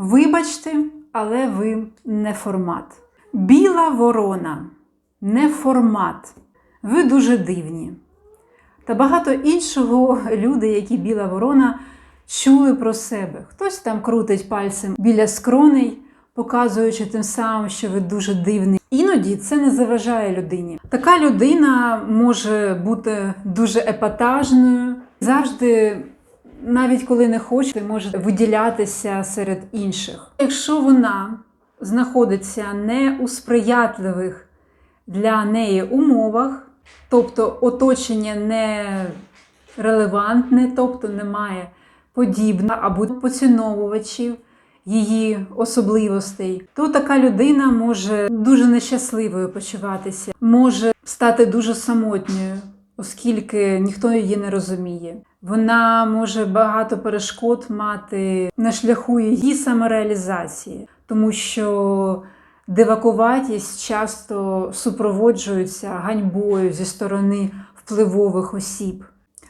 Вибачте, але ви не формат. Біла ворона не формат. Ви дуже дивні. Та багато іншого люди, які біла ворона, чули про себе. Хтось там крутить пальцем біля скроней, показуючи тим самим, що ви дуже дивний. Іноді це не заважає людині. Така людина може бути дуже епатажною, завжди, навіть коли не хоче, може виділятися серед інших. Якщо вона знаходиться не у сприятливих для неї умовах, тобто оточення не релевантне, тобто немає подібних або поціновувачів її особливостей, то така людина може дуже нещасливою почуватися, може стати дуже самотньою, оскільки ніхто її не розуміє. Вона може багато перешкод мати на шляху її самореалізації, тому що дивакуватість часто супроводжується ганьбою зі сторони впливових осіб.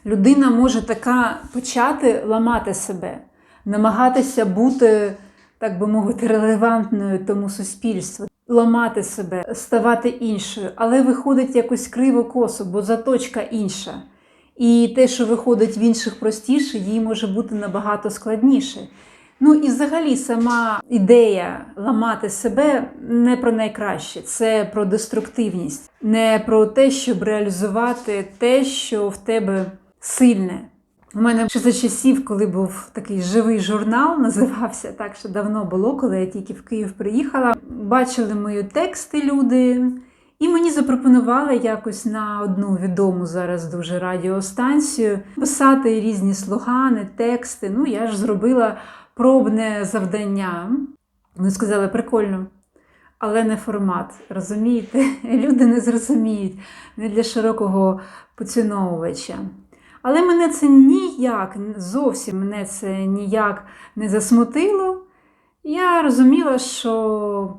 Людина може така почати ламати себе, намагатися бути, так би мовити, релевантною тому суспільству, ламати себе, ставати іншою, але виходить якось криво косо, бо заточка інша. І те, що виходить в інших простіше, їй може бути набагато складніше. Ну і взагалі сама ідея ламати себе не про найкраще, це про деструктивність, не про те, щоб реалізувати те, що в тебе сильне. У мене ще за часів, коли був такий живий журнал, називався так, що давно було, коли я тільки в Київ приїхала. Бачили мої тексти люди, і мені запропонували якось на одну відому зараз дуже радіостанцію писати різні слогани, тексти. Ну, я ж зробила пробне завдання. Вони сказали, прикольно, але не формат. Розумієте? Люди не зрозуміють, не для широкого поціновувача. Але мене це ніяк, зовсім мене це ніяк не засмутило. Я розуміла, що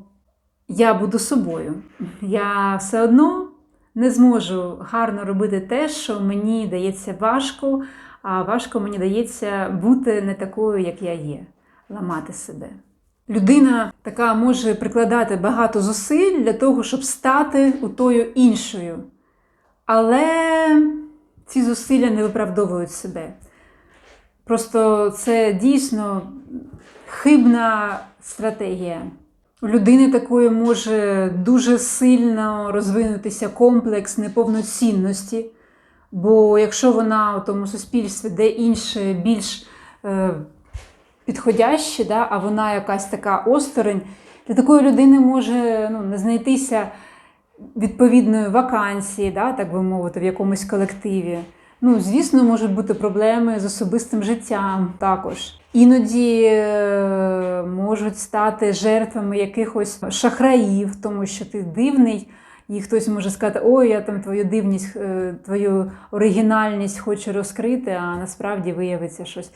я буду собою. Я все одно не зможу гарно робити те, що мені дається важко, а важко мені дається бути не такою, як я є, ламати себе. Людина така може прикладати багато зусиль для того, щоб стати у тою іншою. Але ці зусилля не виправдовують себе. Просто це дійсно хибна стратегія. У людини такої може дуже сильно розвинутися комплекс неповноцінності. Бо якщо вона у тому суспільстві, де інше більш е, підходяще, да, а вона якась така осторонь, для такої людини може ну, не знайтися відповідної вакансії, да, так би мовити, в якомусь колективі. Ну, звісно, можуть бути проблеми з особистим життям також. Іноді е, можуть стати жертвами якихось шахраїв, тому що ти дивний, і хтось може сказати, ой, я там твою дивність, е, твою оригінальність хочу розкрити, а насправді виявиться щось.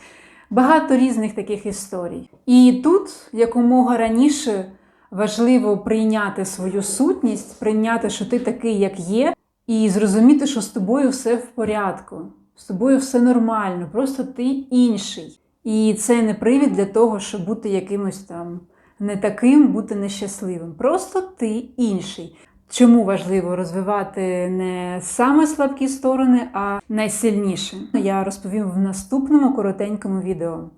Багато різних таких історій. І тут якомога раніше важливо прийняти свою сутність, прийняти, що ти такий, як є, і зрозуміти, що з тобою все в порядку, з тобою все нормально, просто ти інший. І це не привід для того, щоб бути якимось там не таким, бути нещасливим. Просто ти інший. Чому важливо розвивати не саме слабкі сторони, а найсильніше? Я розповім в наступному коротенькому відео.